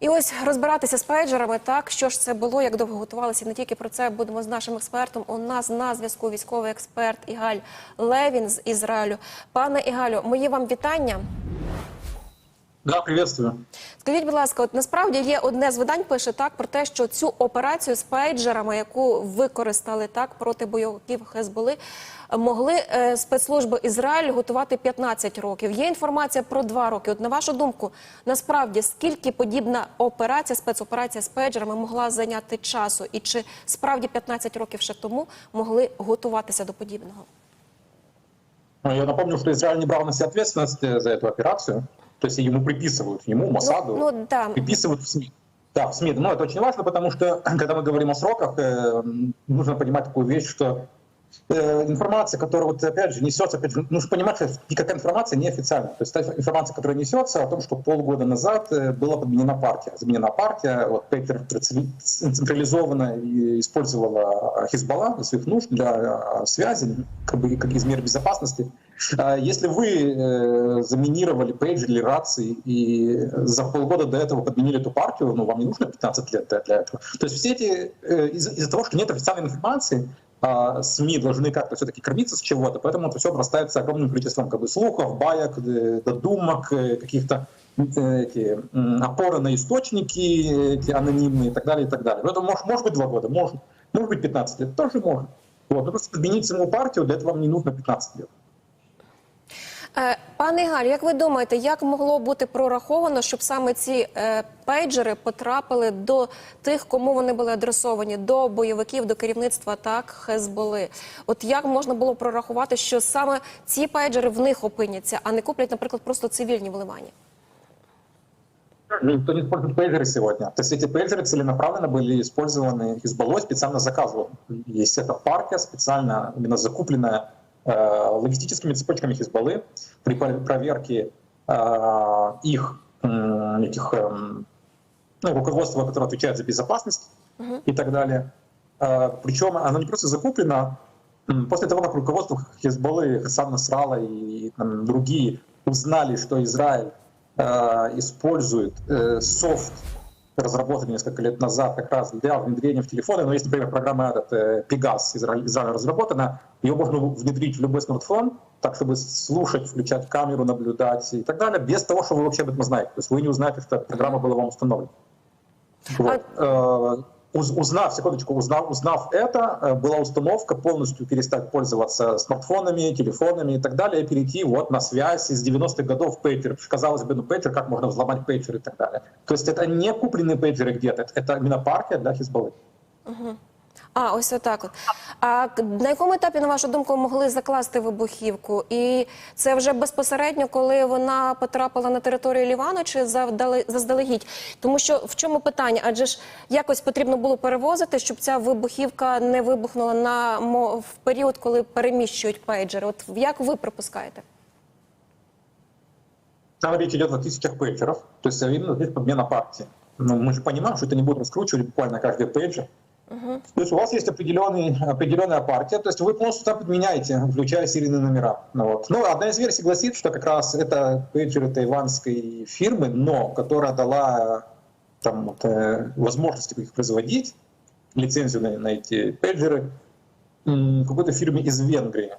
І ось розбиратися з пейджерами, так що ж це було, як довго готувалися. Не тільки про це будемо з нашим експертом. У нас на зв'язку військовий експерт Ігаль Левін з Ізраїлю. Пане Ігалю, мої вам вітання. Да, приветствую. Скажіть, будь ласка, от насправді є одне з видань, пише так про те, що цю операцію з пейджерами, яку використали так проти бойовиків Хезболи, могли е, спецслужби Ізраїлю готувати 15 років. Є інформація про 2 роки. От на вашу думку, насправді скільки подібна операція, спецоперація з пейджерами могла зайняти часу, і чи справді 15 років ще тому могли готуватися до подібного? Ну, Я напомню, что Израиль не брал на ответственность э, за эту операцию. То есть ему приписывают, ему, Масаду, Ну, ну да. приписывают в СМИ. Да, в СМИ. Но это очень важно, потому что, когда мы говорим о сроках, э, нужно понимать такую вещь, что э, информация, которая, вот, опять же, несется, опять же, нужно понимать, что никакая информация неофициальная. То есть та информация, которая несется о том, что полгода назад э, была подменена партия. Заменена партия, вот Пейтер централизованно использовала Хизбалла для своих нужд, для э, связи, как, бы, как из мер безопасности. А Если вы э, заминировали пейджер или рации и за полгода до этого подменили эту партию, ну вам не нужно 15 лет для этого. То есть все эти э, из- из-за того, что нет официальной информации, а, СМИ должны как-то все-таки кормиться с чего-то, поэтому это все обрастается огромным количеством как бы, слухов, баек, э, додумок, каких-то эти, опоры на источники эти анонимные и так далее, и так далее. Поэтому может, может быть два года, может, может быть 15 лет, тоже можно. Вот. Но просто подменить саму партию, для этого вам не нужно 15 лет. Е, Пане Галь, як ви думаєте, як могло бути прораховано, щоб саме ці е, пейджери потрапили до тих, кому вони були адресовані, до бойовиків, до керівництва так Хезболи? От як можна було прорахувати, що саме ці пейджери в них опиняться, а не куплять, наприклад, просто цивільні в Ливані? Никто не использует пейджеры сегодня. То есть эти пейджеры целенаправленно были использованы Хизбаллой, специально заказывал. Есть эта партия специально именно закупленная э, логистическими цепочками Хизбаллы при пр- проверке э, их этих эм, ну, руководства, которое отвечает за безопасность и так далее. Э, причем оно не просто закуплено. После того, как руководство Хизбаллы, Хасан Насрала и там, другие узнали, что Израиль э, использует э, софт, разработанный несколько лет назад как раз для внедрения в телефоны. Но есть, например, программа этот, э, Pegas Израиль, Израиль разработана. Ее можно внедрить в любой смартфон, так чтобы слушать, включать камеру, наблюдать и так далее, без того, что вы вообще об этом знаете. То есть вы не узнаете, что эта программа была вам установлена. Вот. Уз- Узнав, секундочку, узнав, узнав это, э, была установка полностью перестать пользоваться смартфонами, телефонами и так далее, и перейти вот на связь из 90-х годов пейджер. Казалось бы, ну пейджер, как можно взломать пейджер и так далее. То есть это не купленные пейджеры где-то, это- именно партия для Хизбаллы. А, ось отак. От. А к- на якому етапі, на вашу думку, могли закласти вибухівку? І це вже безпосередньо, коли вона потрапила на територію Лівану, чи завдали заздалегідь? Тому що в чому питання? Адже ж якось потрібно було перевозити, щоб ця вибухівка не вибухнула на мо- в період, коли переміщують пейджери. От як ви припускаєте? Там речь идет о тысячах пейджеров, то есть именно здесь подмена партии. Но мы же понимаем, что это не будет раскручивать буквально каждый пейджер. То есть у вас есть определенный, определенная партия, то есть вы просто там подменяете, включая серийные номера. Ну, вот. ну, одна из версий гласит, что как раз это пейджеры тайванской фирмы, но которая дала там, вот, э, возможность их производить, лицензию на, на эти пейджеры, какой-то фирме из Венгрии.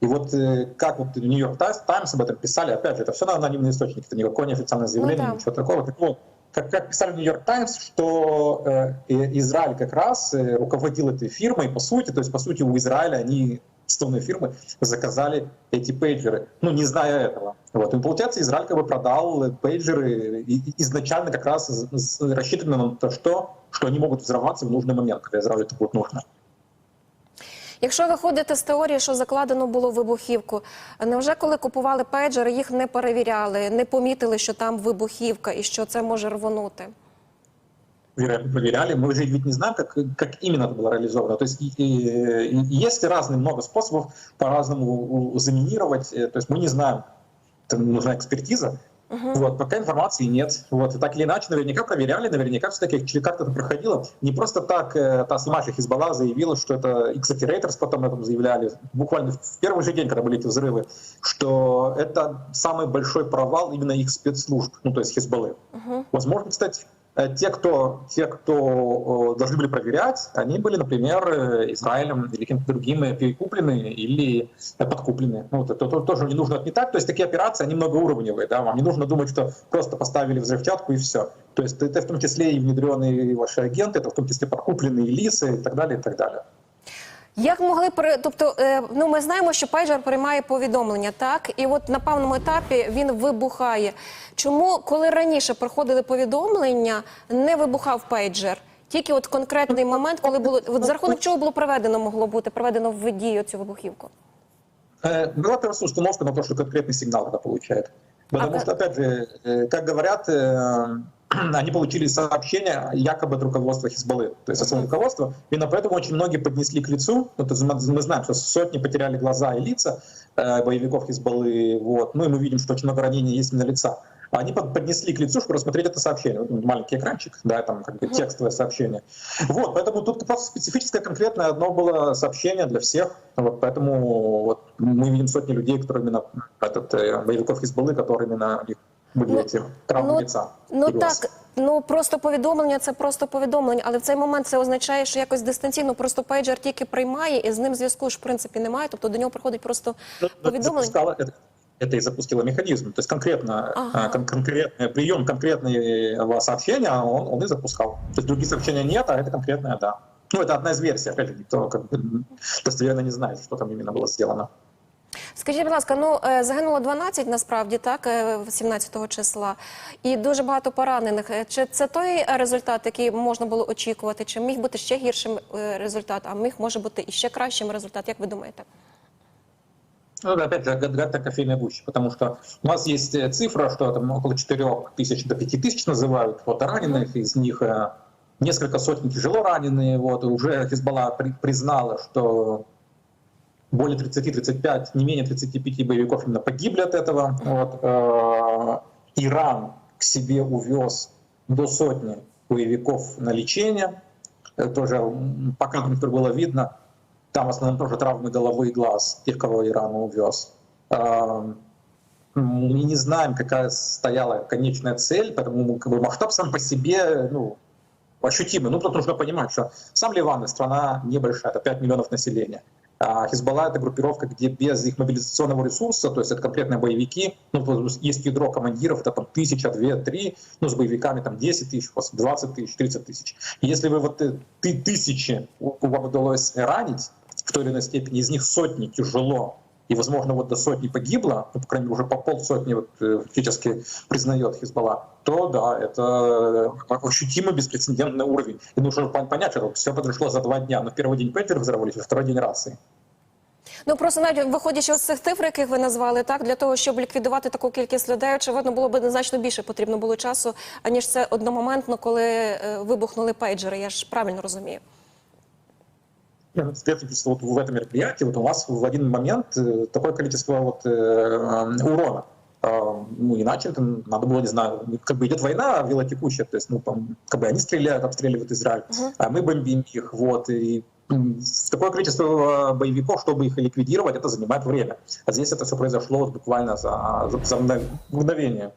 И вот э, как вот Нью-Йорк Таймс об этом писали, опять же, это все на анонимные источники, это никакое неофициальное заявление, да. ничего такого. Так вот, как, как писали в Нью-Йорк Таймс, что э, Израиль как раз э, руководил этой фирмой, по сути, то есть, по сути, у Израиля они основные фирмы заказали эти пейджеры, ну, не зная этого. Вот. И получается, Израиль как бы продал пейджеры изначально как раз рассчитанно на то, что, что они могут взорваться в нужный момент, когда Израилю это будет нужно. Якщо виходити з теорії, що закладено було вибухівку, невже коли купували пейджери, їх не перевіряли, не помітили, що там вибухівка і що це може рвонути? вероятно, проверяли. Мы же ведь не знаем, как, как именно это было реализовано. То есть и- и- и есть разные много способов по-разному у- заминировать. Э, То есть мы не знаем, там нужна экспертиза. Вот, пока информации нет. Вот, и так или иначе, наверняка проверяли, наверняка все-таки как-то это проходило. Не просто так э, та сама Хизбалла заявила, что это, и, кстати, Рейтерс потом этом заявляли, буквально в первый же день, когда были эти взрывы, что это самый большой провал именно их спецслужб, ну, то есть Хизбаллы. Возможно, кстати, те, кто, те, кто э, должны были проверять, они были, например, э, Израилем или кем-то другим э, перекуплены или э, подкуплены. Ну, это то- тоже не нужно отметать. То есть такие операции, они многоуровневые. Да? Вам не нужно думать, что просто поставили взрывчатку и все. То есть это в том числе и внедренные ваши агенты, это в том числе подкупленные лисы и так далее, и так далее. Як могли пере... тобто, е, ну ми знаємо, що пейджер приймає повідомлення, так і от на певному етапі він вибухає. Чому, коли раніше приходили повідомлення, не вибухав пейджер? Тільки от конкретний момент, коли було от за рахунок чого було проведено, могло бути проведено в дію цю вибухівку? Э, Была просто установка на то, что конкретный сигнал это получает. Потому А что, опять же, э, как говорят, э, они получили сообщение якобы от руководства Хизбаллы, то есть от своего руководства. Именно поэтому очень многие поднесли к лицу. Ну, то есть мы знаем, что сотни потеряли глаза и лица э, боевиков Хизбаллы. Вот. Ну и мы видим, что очень много ранений есть именно лица. Они под- поднесли к лицу, чтобы рассмотреть это сообщение. Вот маленький экранчик, да, там как бы текстовое сообщение. Вот, поэтому тут просто специфическое конкретное одно было сообщение для всех. Вот, поэтому вот, мы видим сотни людей, которые именно этот, э, боевиков Хизбаллы, которые именно них были Ну, эти травмы ну, лица. Ну и глаз. так, ну просто повідомлення це просто повідомлення, але в цей момент це означає, що якось дистанційно просто пейджер тільки приймає, і з ним зв'язку ж в принципі немає. Тобто до нього приходить просто Ну, это повідомлення. запускало- это, это и запустило механизм. То есть конкретно, Ага. э, кон- конкретный прием конкретного сообщения он, он и запускал. То есть других сообщений нет, а это конкретное, да. Ну, это одна из версий, опять же, никто как бы достоверно не знает, что там именно было сделано. Скажіть, будь ласка, ну е, загинуло 12 насправді, так, е, 17 числа, і дуже багато поранених. Е, Чи це той результат, який можна було очікувати? Чи міг бути ще гіршим е, результат, а міг може бути і ще кращим результат? Як ви думаєте? Ну, это опять же, гадать кофейной гуще, потому что у нас есть э, цифра, что там около 4 тысяч до 5 тысяч называют вот, раненых, из них э, несколько сотен тяжело раненые. Вот, и уже Хизбалла при- признала, что более 30-35, не менее 35 боевиков именно погибли от этого. Вот, э, Иран к себе увез до сотни боевиков на лечение. Это тоже по кадрам, было видно, там в основном тоже травмы головы и глаз, тех, кого Иран увез. Эм, Мы не знаем, какая стояла конечная цель, поэтому как бы, масштаб сам по себе ну, ощутимый. Ну, тут нужно понимать, что сам Ливан страна небольшая, это 5 миллионов населения. А Хизбалла — это группировка, где без их мобилизационного ресурса, то есть это конкретные боевики, ну, есть ядро командиров, это там тысяча, две, три, ну, с боевиками там 10 тысяч, у вас 20 тысяч, 30 тысяч. Если вы вот э, ты тысячи вам удалось ранить в той или иной степени, из них сотни тяжело, и, возможно, вот до сотни погибло, ну, по крайней мере, уже по полсотни вот, э, фактически признает Хизбалла, то да, это э, ощутимо беспрецедентный уровень. И нужно пон- понять, что все произошло за два дня. Но в первый день пейджеры взорвались, во второй день рации. Ну просто навіть виходячи з цих цифр, яких ви назвали, так для того, щоб ліквідувати таку кількість людей, очевидно, було б значно більше потрібно було часу, аніж це одномоментно, коли е, вибухнули пейджери. Я ж правильно розумію. Специфично вот в этом мероприятии вот у вас в один момент э, такое количество вот, э, урона. Э, Ну, иначе это надо было, не знаю, как бы идет война велотекущая, то есть, ну, там, как бы они стреляют, обстреливают Израиль, а мы бомбим их, вот, и м, такое количество э, боевиков, чтобы их ликвидировать, это занимает время. А здесь это все произошло буквально за, за, за мгнов- мгновение.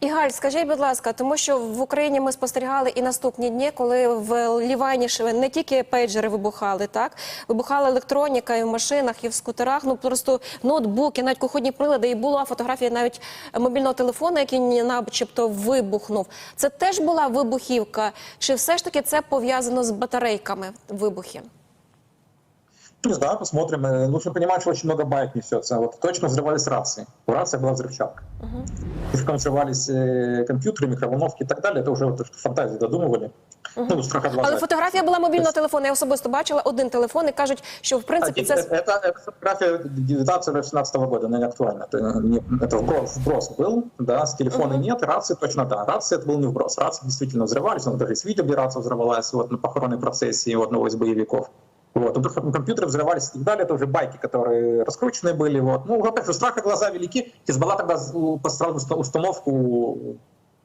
І Галь, скажіть, будь ласка, тому що в Україні ми спостерігали і наступні дні, коли в Лівані ще не тільки пейджери вибухали, так вибухала електроніка і в машинах, і в скутерах. Ну просто ноутбуки, навіть кухонні прилади, і була фотографія навіть мобільного телефону, який ні- начебто вибухнув. Це теж була вибухівка, чи все ж таки це пов'язано з батарейками вибухи? Не знаю, посмотрим. Э, Нужно понимать, что очень много байк несется. Вот точно взрывались рации. У рации была взрывчатка. Слишком взрывались э, компьютеры, микроволновки и так далее. Это уже вот фантазии додумывали. Ну, страхоглаза. Але фотографія була мобільного телефону. Я особисто бачила один телефон і кажуть, що в принципі А, це это, это фотография 19 года, она не актуальна. Это, не- это вброс, вброс был, да, с телефона нет, рации точно да. Рации это был не вброс. Рации действительно взрывались, ну, даже есть видео, где рация взорвалась вот, на похоронной процессии у одного из боевиков. Вот. Ну, только компьютеры взрывались и так далее, это уже байки, которые раскрученные были. Вот. Ну, опять же, страха глаза велики. Хизбалла тогда уста- установку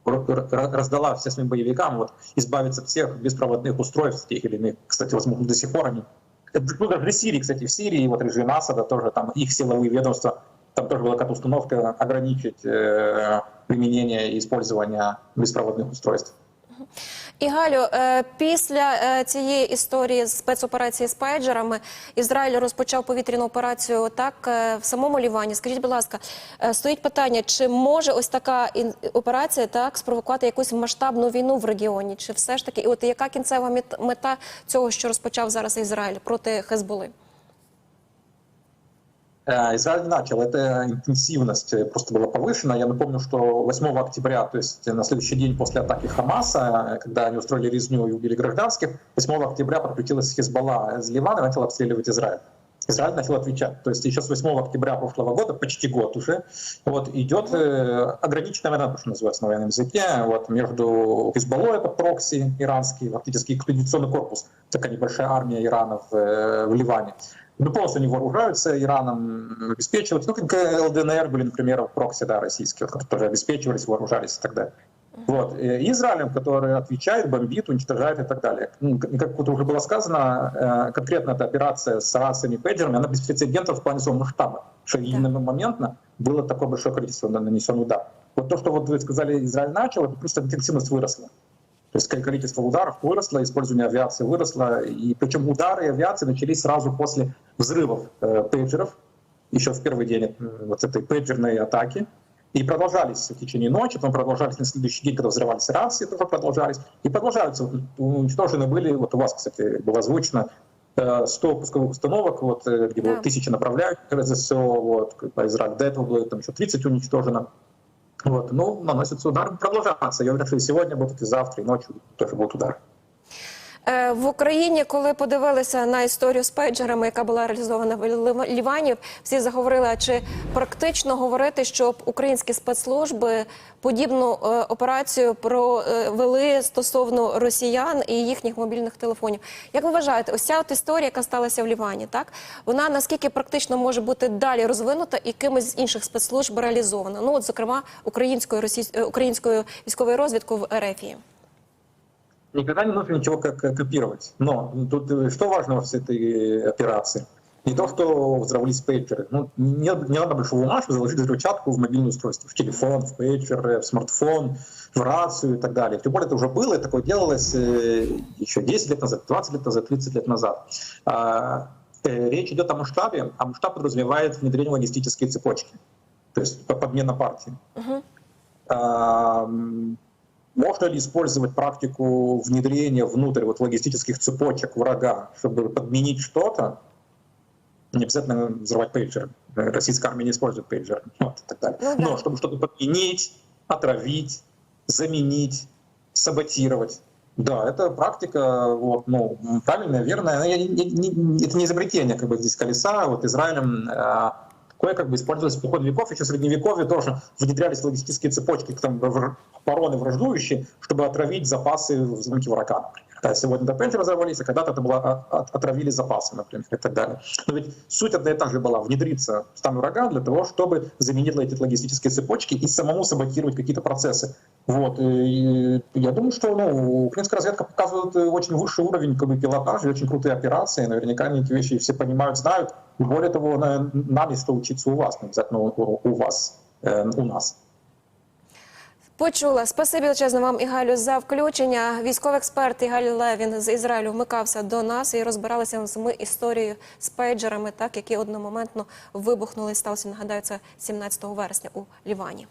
раздала всем своим боевикам вот, избавиться от всех беспроводных устройств, тех или иных, кстати, возможно, до сих пор они это, ну, даже в Сирии, кстати, в Сирии, вот режим Асада тоже, там их силовые ведомства, там тоже была какая-то установка ограничить э, применение и использование беспроводных устройств. І Галю, е, після е, цієї історії спецоперації з пейджерами Ізраїль розпочав повітряну операцію так е, в самому Лівані. Скажіть, будь ласка, стоїть питання, чи може ось така операція так спровокувати якусь масштабну війну в регіоні? Чи все ж таки, і от яка кінцева мет- мета цього, що розпочав зараз Ізраїль проти Хезболи? Э, Израиль начал, эта интенсивность э, просто была повышена. Я напомню, что 8 октября, то есть на следующий день после атаки Хамаса, э, когда они устроили резню и убили гражданских, 8 октября подключилась Хизбалла из Ливана и начала обстреливать Израиль. Израиль начал отвечать. То есть еще с 8 октября прошлого года, почти год уже, вот, идет ограниченная война, что называется на военном языке, вот, между Хизбаллой, это прокси иранский, фактически экспедиционный корпус, такая небольшая армия Ирана в, в Ливане. Ну, полностью они вооружаются Ираном, обеспечивают. Ну, как ЛДНР были, например, прокси, да, российские, которые обеспечивались, вооружались и так далее. Вот. И Израилем, который отвечает, бомбит, уничтожает и так далее. Ну, как уже было сказано, э, конкретно эта операция с рациями, пейджерами, она без прецедентов в плане своего масштаба. Что именно моментно было такое большое количество нанесен удар. Вот то, что вот вы сказали, Израиль начал, это просто интенсивность выросла. То есть количество ударов выросло, использование авиации выросло, и причем удары авиации начались сразу после взрывов э, пейджеров, еще в первый день э, вот этой пейджерной атаки, и продолжались в течение ночи, потом продолжались на следующий день, когда взрывались рации, тоже продолжались, и продолжаются. Вот, Уничтожены были, вот у вас, кстати, было озвучено, э, 100 пусковых установок, вот, э, где было Да. тысячи направляют РСЗО, вот, по Израиль до этого было там еще 30 уничтожено. Вот, ну, наносятся удары, продолжаться. Я уверен, что сегодня будут, и завтра, и ночью тоже будут удары. Е, В Україні, коли подивилися на історію з пейджерами, яка була реалізована в Лівані, всі заговорили, чи практично говорити, щоб українські спецслужби подібну е, операцію провели стосовно росіян і їхніх мобільних телефонів. Як ви вважаєте, ось ця от історія, яка сталася в Лівані, так вона наскільки практично може бути далі розвинута і кимось з інших спецслужб реалізована? Ну от зокрема українською російсь... е, українською військовою розвідкою в РФії. Никогда не нужно ничего копировать. Но тут э, что важно в этой операции? Не то, что взорвались пейджеры. Ну, не, не надо большого ума, чтобы заложить взрывчатку в мобильное устройство, в телефон, в пейджер, в смартфон, в рацию и так далее. Тем более это уже было, и такое делалось э, еще 10 лет назад, 20 лет назад, 30 лет назад. А, э, Речь идет о масштабе, а масштаб подразумевает внедрение в логистические цепочки, то есть по- подмена партии. М, Можно ли использовать практику внедрения внутрь вот логистических цепочек врага, чтобы подменить что-то? Не обязательно взрывать пейджеры. Э, Российская армия не использует пейджеры. Вот, и так далее. Ну да. Но чтобы что-то подменить, отравить, заменить, саботировать. Да, это практика, вот, ну, правильная, верная. Это не изобретение как бы, здесь колеса. Вот Израилем э, такое как бы использовалось в переход веков, еще в средневековье тоже внедрялись логистические цепочки, там обороны враждующие, чтобы отравить запасы в замке врага, например. Да, сегодня до пейджера взорвались, а когда-то это было а, от- отравили запасы, например, и так далее. Но ведь суть одна и та же была внедриться в стан врага для того, чтобы заменить эти логистические цепочки и самому саботировать какие-то процессы. Вот. И я думаю, что ну, украинская разведка показывает э, очень высший уровень как бы, пилотажа, очень крутые операции. Наверняка они эти вещи все понимают, знают. И более того, на- нам что учиться у вас, не обязательно у, вас, э, у нас. Почула. Спасибі величезно вам, Ігалю, за включення. Військовий експерт Ігаль Левін з Ізраїлю вмикався до нас і розбиралися з ми історією з пейджерами, так які одномоментно вибухнули. Сталося, нагадаю, це 17 вересня у Лівані.